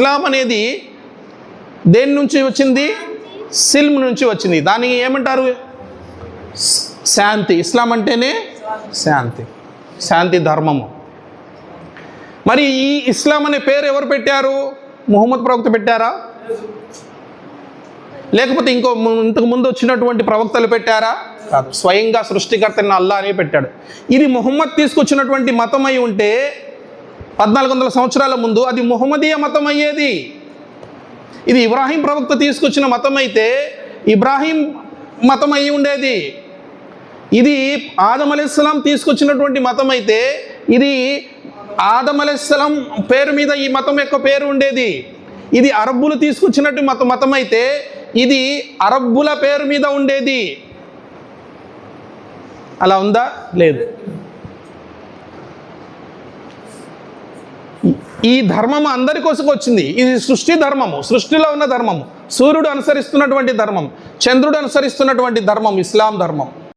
ఇస్లాం అనేది దేని నుంచి వచ్చింది? సిల్మ్ నుంచి వచ్చింది. దానికి ఏమంటారు? శాంతి. ఇస్లాం అంటేనే శాంతి. శాంతి ధర్మము. మరి ఈ ఇస్లాం అనే పేరు ఎవరు పెట్టారు? ముహమ్మద్ ప్రవక్త పెట్టారా? లేకపోతే ఇంకో ఇంతకు ముందు వచ్చినటువంటి ప్రవక్తలు పెట్టారా? కాదు. స్వయంగా సృష్టికర్తని అల్లా అనే పెట్టాడు. ఇది ముహమ్మద్ తీసుకొచ్చినటువంటి మతం అయి ఉంటే పద్నాలుగు వందల సంవత్సరాల ముందు అది ముహమ్మదీయ మతం అయ్యేది ఇది ఇబ్రాహీం ప్రవక్త తీసుకొచ్చిన మతం అయితే ఇబ్రాహీం మతం అయి ఉండేది. ఇది ఆదం అలైస్లాం తీసుకొచ్చినటువంటి మతం అయితే ఇది ఆదం అలైస్లాం పేరు మీద ఈ మతం యొక్క పేరు ఉండేది. ఇది అరబ్బులు తీసుకొచ్చినట్టు మత మతం అయితే ఇది అరబ్బుల పేరు మీద ఉండేది. అలా ఉందా? లేదు. ఈ- ధర్మము అందరి కోసం వచ్చింది ఇది సృష్టి ధర్మము సృష్టిలో ఉన్న ధర్మము. సూర్యుడు అనుసరిస్తున్నటువంటి ధర్మం చంద్రుడు అనుసరిస్తున్నటువంటి ధర్మం ఇస్లాం ధర్మం.